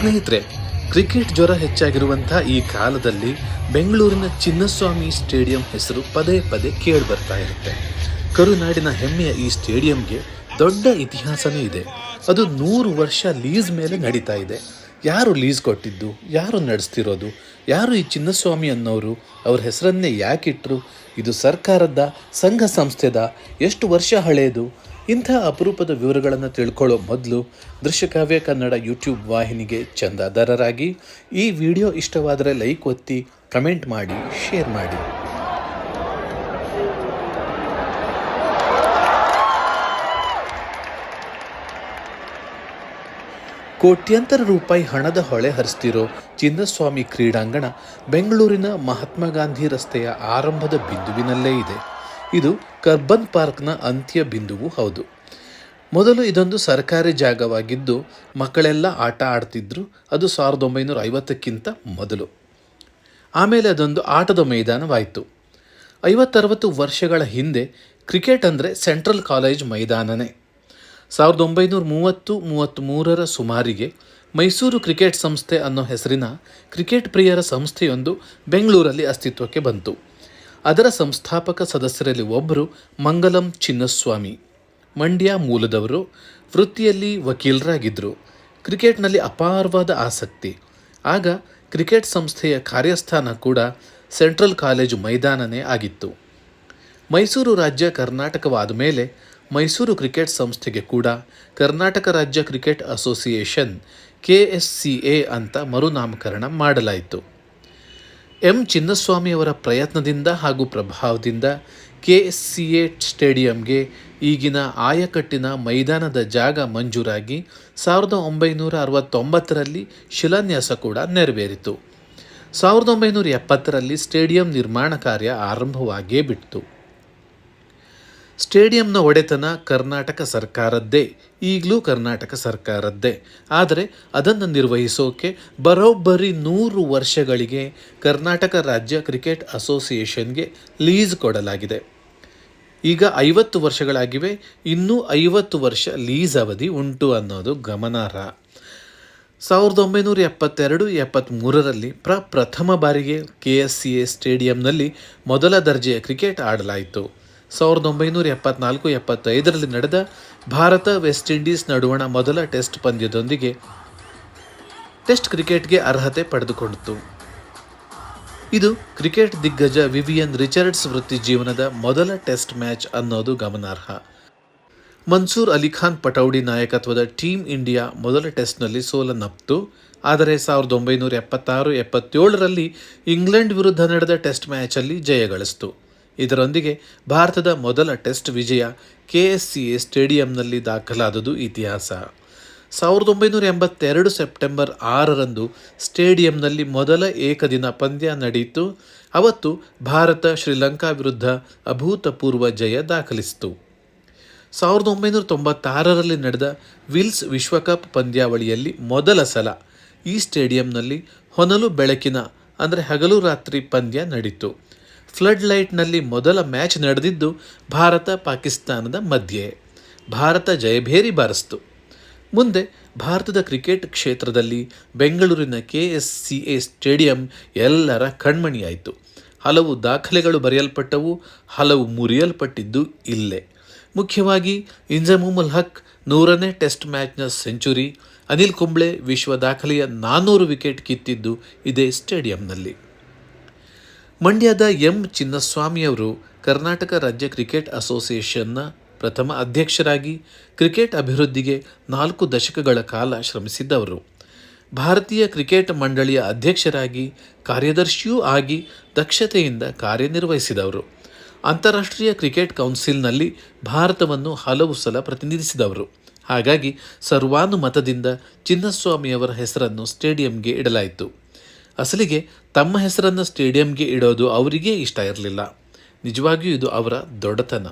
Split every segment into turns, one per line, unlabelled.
ಸ್ನೇಹಿತರೆ, ಕ್ರಿಕೆಟ್ ಜ್ವರ ಹೆಚ್ಚಾಗಿರುವಂತಹ ಈ ಕಾಲದಲ್ಲಿ ಬೆಂಗಳೂರಿನ ಚಿನ್ನಸ್ವಾಮಿ ಸ್ಟೇಡಿಯಂ ಹೆಸರು ಪದೇ ಪದೇ ಕೇಳಿ ಬರ್ತಾ ಇರುತ್ತೆ. ಕರುನಾಡಿನ ಹೆಮ್ಮೆಯ ಈ ಸ್ಟೇಡಿಯಂಗೆ ದೊಡ್ಡ ಇತಿಹಾಸನೇ ಇದೆ. ಅದು ನೂರು ವರ್ಷ ಲೀಸ್ ಮೇಲೆ ನಡೀತಾ ಇದೆ. ಯಾರು ಲೀಸ್ ಕೊಟ್ಟಿದ್ದು? ಯಾರು ನಡೆಸ್ತಿರೋದು? ಯಾರು ಈ ಚಿನ್ನಸ್ವಾಮಿ ಅನ್ನೋರು? ಅವ್ರ ಹೆಸರನ್ನೇ ಯಾಕಿಟ್ರು ಇದು ಸರ್ಕಾರದ, ಸಂಘ ಸಂಸ್ಥೆದ ಎಷ್ಟು ವರ್ಷ ಹಳೆಯದು ಇಂಥ ಅಪರೂಪದ ವಿವರಗಳನ್ನು ತಿಳ್ಕೊಳ್ಳೋ ಮೊದಲು ದೃಶ್ಯಕಾವ್ಯ ಕನ್ನಡ ಯೂಟ್ಯೂಬ್ ವಾಹಿನಿಗೆ ಚಂದಾದಾರರಾಗಿ ಈ ವಿಡಿಯೋ ಇಷ್ಟವಾದರೆ ಲೈಕ್ ಒತ್ತಿ, ಕಮೆಂಟ್ ಮಾಡಿ, ಶೇರ್ ಮಾಡಿ. ಕೋಟ್ಯಂತರ ರೂಪಾಯಿ ಹಣದ ಹೊಳೆ ಹರಿಸ್ತಿರೋ ಚಿನ್ನಸ್ವಾಮಿ ಕ್ರೀಡಾಂಗಣ ಬೆಂಗಳೂರಿನ ಮಹಾತ್ಮ ಗಾಂಧಿ ರಸ್ತೆಯ ಆರಂಭದ ಬಿಂದುವಿನಲ್ಲೇ ಇದೆ. ಇದು ಕರ್ಬನ್ ಪಾರ್ಕ್ನ ಅಂತ್ಯ ಬಿಂದುವು ಹೌದು. ಮೊದಲು ಇದೊಂದು ಸರ್ಕಾರಿ ಜಾಗವಾಗಿದ್ದು, ಮಕ್ಕಳೆಲ್ಲ ಆಟ ಆಡ್ತಿದ್ರು. ಅದು ಸಾವಿರದ ಒಂಬೈನೂರ ಐವತ್ತಕ್ಕಿಂತ ಮೊದಲು. ಆಮೇಲೆ ಅದೊಂದು ಆಟದ ಮೈದಾನವಾಯಿತು. ಐವತ್ತರವತ್ತು ವರ್ಷಗಳ ಹಿಂದೆ ಕ್ರಿಕೆಟ್ ಅಂದರೆ ಸೆಂಟ್ರಲ್ ಕಾಲೇಜ್ ಮೈದಾನನೇ. ಸಾವಿರದ ಒಂಬೈನೂರ ಮೂವತ್ತು ಮೂವತ್ತ್ಮೂರರ ಸುಮಾರಿಗೆ ಮೈಸೂರು ಕ್ರಿಕೆಟ್ ಸಂಸ್ಥೆ ಅನ್ನೋ ಹೆಸರಿನ ಕ್ರಿಕೆಟ್ ಪ್ರಿಯರ ಸಂಸ್ಥೆಯೊಂದು ಬೆಂಗಳೂರಲ್ಲಿ ಅಸ್ತಿತ್ವಕ್ಕೆ ಬಂತು. ಅದರ ಸಂಸ್ಥಾಪಕ ಸದಸ್ಯರಲ್ಲಿ ಒಬ್ಬರು ಮಂಗಲಂ ಚಿನ್ನಸ್ವಾಮಿ. ಮಂಡ್ಯ ಮೂಲದವರು ವೃತ್ತಿಯಲ್ಲಿ ವಕೀಲರಾಗಿದ್ದರು ಕ್ರಿಕೆಟ್ನಲ್ಲಿ ಅಪಾರವಾದ ಆಸಕ್ತಿ. ಆಗ ಕ್ರಿಕೆಟ್ ಸಂಸ್ಥೆಯ ಕಾರ್ಯಸ್ಥಾನ ಕೂಡ ಸೆಂಟ್ರಲ್ ಕಾಲೇಜು ಮೈದಾನನೇ ಆಗಿತ್ತು. ಮೈಸೂರು ರಾಜ್ಯ ಕರ್ನಾಟಕವಾದ ಮೇಲೆ ಮೈಸೂರು ಕ್ರಿಕೆಟ್ ಸಂಸ್ಥೆಗೆ ಕೂಡ ಕರ್ನಾಟಕ ರಾಜ್ಯ cricket association K S C A ಅಂತ ಮರುನಾಮಕರಣ ಮಾಡಲಾಯಿತು. ಎಂ ಚಿನ್ನಸ್ವಾಮಿಯವರ ಪ್ರಯತ್ನದಿಂದ ಹಾಗೂ ಪ್ರಭಾವದಿಂದ ಕೆ ಎಸ್ ಸಿ ಎ ಸ್ಟೇಡಿಯಂಗೆ ಈಗಿನ ಆಯಕಟ್ಟಿನ ಮೈದಾನದ ಜಾಗ ಮಂಜೂರಾಗಿ ಸಾವಿರದ ಒಂಬೈನೂರ ಅರವತ್ತೊಂಬತ್ತರಲ್ಲಿ ಶಿಲಾನ್ಯಾಸ ಕೂಡ ನೆರವೇರಿತು. ಸಾವಿರದ ಒಂಬೈನೂರ ಎಪ್ಪತ್ತರಲ್ಲಿ ಸ್ಟೇಡಿಯಂ ನಿರ್ಮಾಣ ಕಾರ್ಯ ಆರಂಭವಾಗಿಯೇ ಬಿಟ್ಟಿತು ಸ್ಟೇಡಿಯಂನ ಒಡೆತನ ಕರ್ನಾಟಕ ಸರ್ಕಾರದ್ದೇ, ಈಗಲೂ ಕರ್ನಾಟಕ ಸರ್ಕಾರದ್ದೇ. ಆದರೆ ಅದನ್ನು ನಿರ್ವಹಿಸೋಕೆ ಬರೋಬ್ಬರಿ ನೂರು ವರ್ಷಗಳಿಗೆ ಕರ್ನಾಟಕ ರಾಜ್ಯ ಕ್ರಿಕೆಟ್ ಅಸೋಸಿಯೇಷನ್ಗೆ ಲೀಸ್ ಕೊಡಲಾಗಿದೆ. ಈಗ ಐವತ್ತು ವರ್ಷಗಳಾಗಿವೆ, ಇನ್ನೂ ಐವತ್ತು ವರ್ಷ ಲೀಸ್ ಅವಧಿ ಉಂಟು ಅನ್ನೋದು ಗಮನಾರ್ಹ. ಸಾವಿರದ ಒಂಬೈನೂರ ಎಪ್ಪತ್ತೆರಡು ಎಪ್ಪತ್ತ್ಮೂರರಲ್ಲಿ ಪ್ರಪ್ರಥಮ ಬಾರಿಗೆ ಕೆ ಎಸ್ ಸಿ ಎ ಸ್ಟೇಡಿಯಂನಲ್ಲಿ ಮೊದಲ ದರ್ಜೆಯ ಕ್ರಿಕೆಟ್ ಆಡಲಾಯಿತು. ಸಾವಿರದ ಒಂಬೈನೂರ ಎಪ್ಪತ್ನಾಲ್ಕು ಎಪ್ಪತ್ತೈದರಲ್ಲಿ ನಡೆದ ಭಾರತ ವೆಸ್ಟ್ ಇಂಡೀಸ್ ನಡುವಣ ಮೊದಲ ಟೆಸ್ಟ್ ಪಂದ್ಯದೊಂದಿಗೆ ಟೆಸ್ಟ್ ಕ್ರಿಕೆಟ್ಗೆ ಅರ್ಹತೆ ಪಡೆದುಕೊಂಡಿತು. ಇದು ಕ್ರಿಕೆಟ್ ದಿಗ್ಗಜ ವಿವಿಯನ್ ರಿಚರ್ಡ್ಸ್ ವೃತ್ತಿ ಜೀವನದ ಮೊದಲ ಟೆಸ್ಟ್ ಮ್ಯಾಚ್ ಅನ್ನೋದು ಗಮನಾರ್ಹ. ಮನ್ಸೂರ್ ಅಲಿಖಾನ್ ಪಟೌಡಿ ನಾಯಕತ್ವದ ಟೀಮ್ ಇಂಡಿಯಾ ಮೊದಲ ಟೆಸ್ಟ್ನಲ್ಲಿ ಸೋಲನ್ನಪ್ಪಿತು ಆದರೆ ಸಾವಿರದ ಒಂಬೈನೂರ ಎಪ್ಪತ್ತಾರು ಎಪ್ಪತ್ತೇಳರಲ್ಲಿ ಇಂಗ್ಲೆಂಡ್ ವಿರುದ್ಧ ನಡೆದ ಟೆಸ್ಟ್ ಮ್ಯಾಚಲ್ಲಿ ಜಯಗಳಿಸಿತು ಇದರೊಂದಿಗೆ ಭಾರತದ ಮೊದಲ ಟೆಸ್ಟ್ ವಿಜಯ ಕೆ ಎಸ್ ಸಿ ಎ ಸ್ಟೇಡಿಯಂನಲ್ಲಿ ದಾಖಲಾದುದು ಇತಿಹಾಸ. ಸಾವಿರದ ಒಂಬೈನೂರ ಎಂಬತ್ತೆರಡು ಸೆಪ್ಟೆಂಬರ್ ಆರರಂದು ಸ್ಟೇಡಿಯಂನಲ್ಲಿ ಮೊದಲ ಏಕದಿನ ಪಂದ್ಯ ನಡೆಯಿತು. ಅವತ್ತು ಭಾರತ ಶ್ರೀಲಂಕಾ ವಿರುದ್ಧ ಅಭೂತಪೂರ್ವ ಜಯ ದಾಖಲಿಸಿತು. ಸಾವಿರದ ಒಂಬೈನೂರ ತೊಂಬತ್ತಾರರಲ್ಲಿ ನಡೆದ ವಿಲ್ಸ್ ವಿಶ್ವಕಪ್ ಪಂದ್ಯಾವಳಿಯಲ್ಲಿ ಮೊದಲ ಸಲ ಈ ಸ್ಟೇಡಿಯಂನಲ್ಲಿ ಹೊನಲು ಬೆಳಕಿನ, ಅಂದರೆ ಹಗಲು ರಾತ್ರಿ ಪಂದ್ಯ ನಡೀತು. ಫ್ಲಡ್ ಲೈಟ್ನಲ್ಲಿ ಮೊದಲ ಮ್ಯಾಚ್ ನಡೆದಿದ್ದು ಭಾರತ ಪಾಕಿಸ್ತಾನದ ಮಧ್ಯೆ. ಭಾರತ ಜಯಭೇರಿ ಬಾರಿಸ್ತು. ಮುಂದೆ ಭಾರತದ ಕ್ರಿಕೆಟ್ ಕ್ಷೇತ್ರದಲ್ಲಿ ಬೆಂಗಳೂರಿನ K S C A stadium ಎಲ್ಲರ ಕಣ್ಮಣಿಯಾಯಿತು. ಹಲವು ದಾಖಲೆಗಳು ಬರೆಯಲ್ಪಟ್ಟವು, ಹಲವು ಮುರಿಯಲ್ಪಟ್ಟಿದ್ದು ಇಲ್ಲೇ. ಮುಖ್ಯವಾಗಿ ಇಂಜಮುಮುಲ್ ಹಕ್ ನೂರನೇ ಟೆಸ್ಟ್ ಮ್ಯಾಚ್ನ ಸೆಂಚುರಿ, ಅನಿಲ್ ಕುಂಬ್ಳೆ ವಿಶ್ವ ದಾಖಲೆಯ ನಾನ್ನೂರು ವಿಕೆಟ್ ಕಿತ್ತಿದ್ದು ಇದೇ ಸ್ಟೇಡಿಯಂನಲ್ಲಿ. ಮಂಡ್ಯದ ಎಂ ಚಿನ್ನಸ್ವಾಮಿಯವರು ಕರ್ನಾಟಕ ರಾಜ್ಯ ಕ್ರಿಕೆಟ್ ಅಸೋಸಿಯೇಷನ್ನ ಪ್ರಥಮ ಅಧ್ಯಕ್ಷರಾಗಿ ಕ್ರಿಕೆಟ್ ಅಭಿವೃದ್ಧಿಗೆ ನಾಲ್ಕು ದಶಕಗಳ ಕಾಲ ಶ್ರಮಿಸಿದ್ದವರು. ಭಾರತೀಯ ಕ್ರಿಕೆಟ್ ಮಂಡಳಿಯ ಅಧ್ಯಕ್ಷರಾಗಿ, ಕಾರ್ಯದರ್ಶಿಯೂ ಆಗಿ ದಕ್ಷತೆಯಿಂದ ಕಾರ್ಯನಿರ್ವಹಿಸಿದವರು. ಅಂತಾರಾಷ್ಟ್ರೀಯ ಕ್ರಿಕೆಟ್ ಕೌನ್ಸಿಲ್ನಲ್ಲಿ ಭಾರತವನ್ನು ಹಲವು ಸಲ ಪ್ರತಿನಿಧಿಸಿದವರು. ಹಾಗಾಗಿ ಸರ್ವಾನುಮತದಿಂದ ಚಿನ್ನಸ್ವಾಮಿಯವರ ಹೆಸರನ್ನು ಸ್ಟೇಡಿಯಂಗೆ ಇಡಲಾಯಿತು. ಅಸಲಿಗೆ ತಮ್ಮ ಹೆಸರನ್ನು ಸ್ಟೇಡಿಯಂಗೆ ಇಡೋದು ಅವರಿಗೇ ಇಷ್ಟ ಇರಲಿಲ್ಲ. ನಿಜವಾಗಿಯೂ ಇದು ಅವರ ದೊಡ್ಡತನ.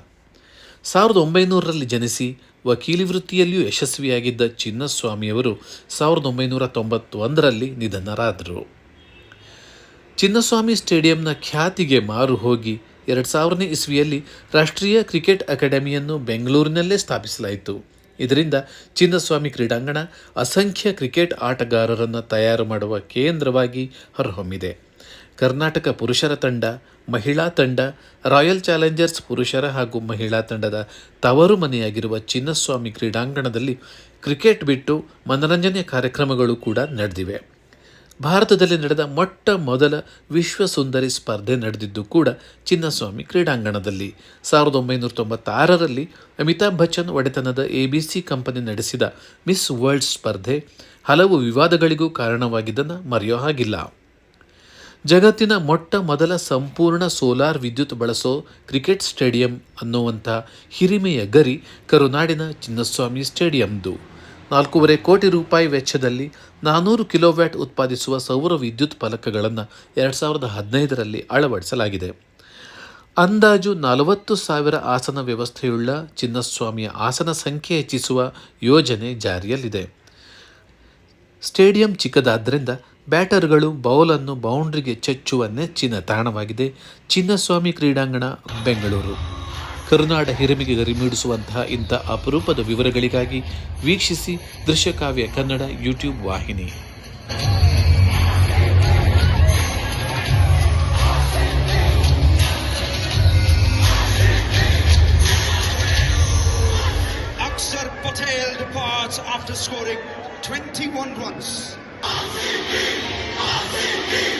ಸಾವಿರದ ಒಂಬೈನೂರರಲ್ಲಿ ಜನಿಸಿ ವಕೀಲಿ ವೃತ್ತಿಯಲ್ಲಿಯೂ ಯಶಸ್ವಿಯಾಗಿದ್ದ ಚಿನ್ನಸ್ವಾಮಿಯವರು ಸಾವಿರದ ಒಂಬೈನೂರ ತೊಂಬತ್ತೊಂದರಲ್ಲಿ ನಿಧನರಾದರು. ಚಿನ್ನಸ್ವಾಮಿ ಸ್ಟೇಡಿಯಂನ ಖ್ಯಾತಿಗೆ ಮಾರು ಹೋಗಿ ಎರಡು ಸಾವಿರನೇ ಇಸ್ವಿಯಲ್ಲಿ ರಾಷ್ಟ್ರೀಯ ಕ್ರಿಕೆಟ್ ಅಕಾಡೆಮಿಯನ್ನು ಬೆಂಗಳೂರಿನಲ್ಲೇ ಸ್ಥಾಪಿಸಲಾಯಿತು. ಇದರಿಂದ ಚಿನ್ನಸ್ವಾಮಿ ಕ್ರೀಡಾಂಗಣ ಅಸಂಖ್ಯ ಕ್ರಿಕೆಟ್ ಆಟಗಾರರನ್ನು ತಯಾರು ಮಾಡುವ ಕೇಂದ್ರವಾಗಿ ಹೊರಹೊಮ್ಮಿದೆ. ಕರ್ನಾಟಕ ಪುರುಷರ ತಂಡ, ಮಹಿಳಾ ತಂಡ, ರಾಯಲ್ ಚಾಲೆಂಜರ್ಸ್ ಪುರುಷರ ಹಾಗೂ ಮಹಿಳಾ ತಂಡದ ತವರು ಮನೆಯಾಗಿರುವ ಚಿನ್ನಸ್ವಾಮಿ ಕ್ರೀಡಾಂಗಣದಲ್ಲಿ ಕ್ರಿಕೆಟ್ ಬಿಟ್ಟು ಮನರಂಜನೆ ಕಾರ್ಯಕ್ರಮಗಳು ಕೂಡ ನಡೆದಿವೆ. ಭಾರತದಲ್ಲಿ ನಡೆದ ಮೊಟ್ಟ ಮೊದಲ ವಿಶ್ವ ಸುಂದರಿ ಸ್ಪರ್ಧೆ ನಡೆದಿದ್ದು ಕೂಡ ಚಿನ್ನಸ್ವಾಮಿ ಕ್ರೀಡಾಂಗಣದಲ್ಲಿ. ಸಾವಿರದ ಒಂಬೈನೂರ ತೊಂಬತ್ತಾರರಲ್ಲಿ ಅಮಿತಾಬ್ ಬಚ್ಚನ್ ಒಡೆತನದ ಎ ಬಿ ಸಿ ಕಂಪನಿ ನಡೆಸಿದ ಮಿಸ್ ವರ್ಲ್ಡ್ ಸ್ಪರ್ಧೆ ಹಲವು ವಿವಾದಗಳಿಗೂ ಕಾರಣವಾಗಿದ್ದನ್ನು ಮರೆಯೋ ಹಾಗಿಲ್ಲ. ಜಗತ್ತಿನ ಮೊಟ್ಟ ಮೊದಲ ಸಂಪೂರ್ಣ ಸೋಲಾರ್ ವಿದ್ಯುತ್ ಬಳಸೋ ಕ್ರಿಕೆಟ್ ಸ್ಟೇಡಿಯಂ ಅನ್ನುವಂಥ ಹಿರಿಮೆಯ ಗರಿ ಕರುನಾಡಿನ ಚಿನ್ನಸ್ವಾಮಿ ಸ್ಟೇಡಿಯಂದು. ನಾಲ್ಕೂವರೆ ಕೋಟಿ ರೂಪಾಯಿ ವೆಚ್ಚದಲ್ಲಿ ನಾನೂರು ಕಿಲೋವ್ಯಾಟ್ ಉತ್ಪಾದಿಸುವ ಸೌರ ವಿದ್ಯುತ್ ಫಲಕಗಳನ್ನು ಎರಡು ಸಾವಿರದ ಹದಿನೈದರಲ್ಲಿ ಅಳವಡಿಸಲಾಗಿದೆ. ಅಂದಾಜು ನಲವತ್ತು ಸಾವಿರ ಆಸನ ವ್ಯವಸ್ಥೆಯುಳ್ಳ ಚಿನ್ನಸ್ವಾಮಿಯ ಆಸನ ಸಂಖ್ಯೆ ಹೆಚ್ಚಿಸುವ ಯೋಜನೆ ಜಾರಿಯಲ್ಲಿದೆ. ಸ್ಟೇಡಿಯಂ ಚಿಕ್ಕದಾದ್ದರಿಂದ ಬ್ಯಾಟರ್ಗಳು ಬೌಲನ್ನು ಬೌಂಡ್ರಿಗೆ ಚೆಚ್ಚುವ ನೆಚ್ಚಿನ ತಾಣವಾಗಿದೆ. ಚಿನ್ನಸ್ವಾಮಿ ಕ್ರೀಡಾಂಗಣ, ಬೆಂಗಳೂರು. ಕರುನಾಡ ಹಿರಿಮೆಗೆ ಗರಿಮೀಡಿಸುವಂತಹ ಇಂಥ ಅಪರೂಪದ ವಿವರಗಳಿಗಾಗಿ ವೀಕ್ಷಿಸಿ ದೃಶ್ಯಕಾವ್ಯ ಕನ್ನಡ ಯೂಟ್ಯೂಬ್ ವಾಹಿನಿ
after scoring 21 runs. RCB, RCB.